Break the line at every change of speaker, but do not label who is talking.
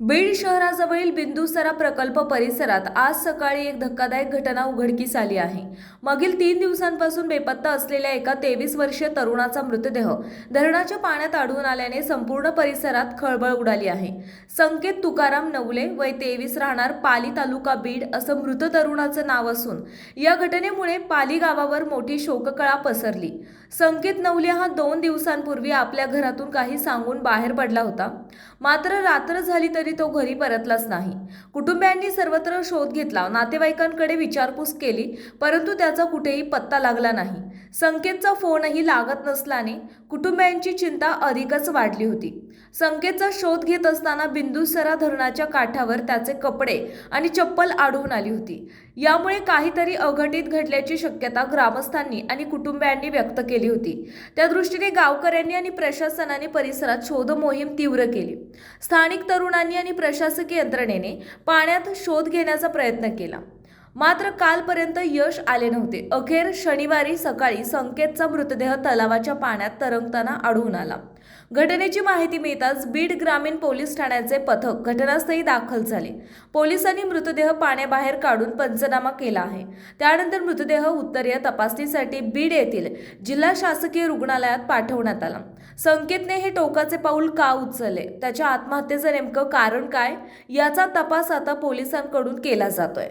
बीड शहराजवळील बिंदुसरा प्रकल्प परिसरात आज सकाळी एक धक्कादायक घटना उघडकीस आली आहे. मागील तीन दिवसांपासून बेपत्ता असलेल्या एका तेवीस वर्षीय तरुणाचा मृतदेह धरणाच्या पाण्यात आढळून आल्याने संपूर्ण परिसरात खळबळ उडाली आहे. संकेत तुकाराम नवले वय तेवीस राहणार पाली तालुका बीड असं मृत तरुणाचं नाव असून या घटनेमुळे पाली गावावर मोठी शोककळा पसरली. संकेत नवले हा दोन दिवसांपूर्वी आपल्या घरातून काही सांगून बाहेर पडला होता. मात्र रात्र झाली तरी तो घरी परतलाच नाही. कुटुंबियांनी सर्वत्र शोध घेतला नातेवाईकांकडे विचारपूस केली परंतु त्याचा कुठेही पत्ता लागला नाही. संकेतचा फोनही लागत नसल्याने कुटुंबियांची चिंता अधिकच वाढली होती. संकेतचा शोध घेत असताना बिंदुसरा धरणाच्या काठावर त्याचे कपडे आणि चप्पल आढळून आली होती. यामुळे काहीतरी अघटित घडल्याची शक्यता ग्रामस्थांनी आणि कुटुंबियांनी व्यक्त केली होती. त्या दृष्टीने गावकऱ्यांनी आणि प्रशासनाने परिसरात शोध मोहीम तीव्र केली. स्थानिक तरुणांनी आणि प्रशासकीय यंत्रणेने पाण्यात शोध घेण्याचा प्रयत्न केला. मात्र कालपर्यंत यश आले नव्हते. अखेर शनिवारी सकाळी संकेतचा मृतदेह तलावाच्या पाण्यात तरंगताना आढळून आला. घटनेची माहिती मिळताच बीड ग्रामीण पोलीस ठाण्याचे पथक घटनास्थळी दाखल झाले. पोलिसांनी मृतदेह पाण्याबाहेर काढून पंचनामा केला आहे. त्यानंतर मृतदेह उत्तरीय तपासणीसाठी बीड येथील जिल्हा शासकीय रुग्णालयात पाठवण्यात आला. संकेतने हे टोकाचे पाऊल का उचलले? त्याच्या आत्महत्येचं नेमकं कारण काय? याचा तपास आता पोलिसांकडून केला जातोय.